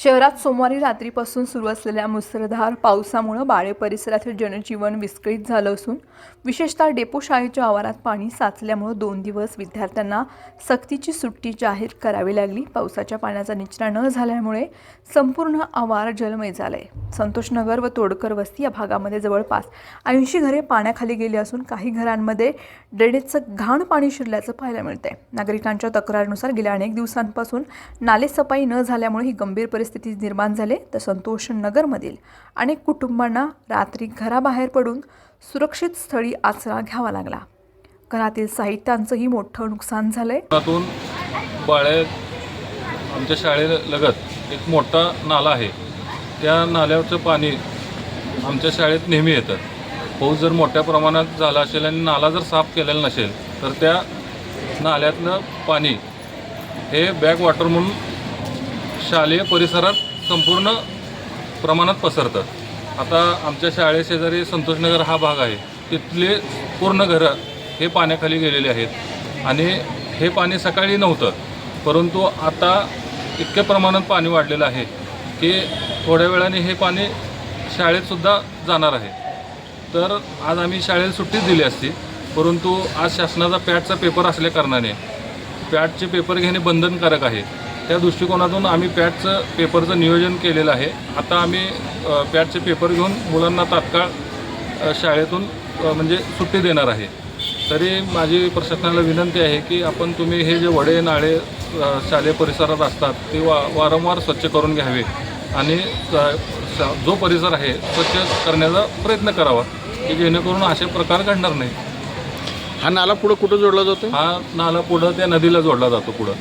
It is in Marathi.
शहरात सोमवारी रात्रीपासून सुरू असलेल्या मुसळधार पावसामुळं बाळे परिसरातील जनजीवन विस्कळीत झालं असून विशेषतः डेपो शाळेच्या आवारात पाणी साचल्यामुळं दोन दिवस विद्यार्थ्यांना सक्तीची सुट्टी जाहीर करावी लागली. पावसाच्या पाण्याचा निचरा न झाल्यामुळे संपूर्ण आवार जलमय झालंय. संतोषनगर व तोडकर वस्ती या भागामध्ये जवळपास ऐंशी घरे पाण्याखाली गेली असून काही घरांमध्ये ड्रेनेजचं घाण पाणी शिरल्याचं पाहायला मिळतंय. नागरिकांच्या तक्रारीनुसार गेल्या अनेक दिवसांपासून नालेसफाई न झाल्यामुळे ही गंभीर परिस्थिती निर्माण झाले तर संतोष नगरमधील अनेक कुटुंबांना रात्री घराबाहेर पडून सुरक्षित स्थळी आसरा घ्यावा लागला. घरातील साहित्यांचंही मोठं नुकसान झालंय. त्यातून बाळे आमच्या शाळेलगत एक मोठा नाला आहे. त्या नाल्यावरचं पाणी आमच्या शाळेत नेहमी येतं. पाऊस जर मोठ्या प्रमाणात झाला असेल आणि नाला जर साफ केलेला नसेल तर त्या नाल्यातलं पाणी हे बॅक वॉटर म्हणून शालेय परिसरात संपूर्ण प्रमाणात पसरतं. आता आमच्या शाळेशेजारी संतोषनगर हा भाग आहे. तिथले पूर्ण घरं हे पाण्याखाली गेलेले आहेत. आणि हे पाणी सकाळी नव्हतं परंतु आता इतक्या प्रमाणात पाणी वाढलेलं आहे की थोड्या वेळाने हे पाणी शाळेतसुद्धा जाणार आहे. तर आज आम्ही शाळेला सुट्टीच दिली असती परंतु आज शासनाचा पॅटचा पेपर असल्या कारणाने पॅटचे पेपर घेणे बंधनकारक आहे. त्या दृष्टिकोनातून आम्ही पॅटचं पेपरचं नियोजन केलेलं आहे. आता आम्ही पॅटचे पेपर घेऊन मुलांना तात्काळ शाळेतून म्हणजे सुट्टी देणार आहे. तरी माझी प्रशासनाला विनंती आहे की आपण तुम्ही हे जे वडे नाळे शालेय परिसरात असतात ते वा वारंवार स्वच्छ करून घ्यावे आणि जो परिसर आहे स्वच्छ करण्याचा प्रयत्न करावा की जेणेकरून असे प्रकार घडणार नाही हा नाला पुढं कुठं जोडला जातो? हा नाला पुढं त्या नदीला जोडला जातो पुढं.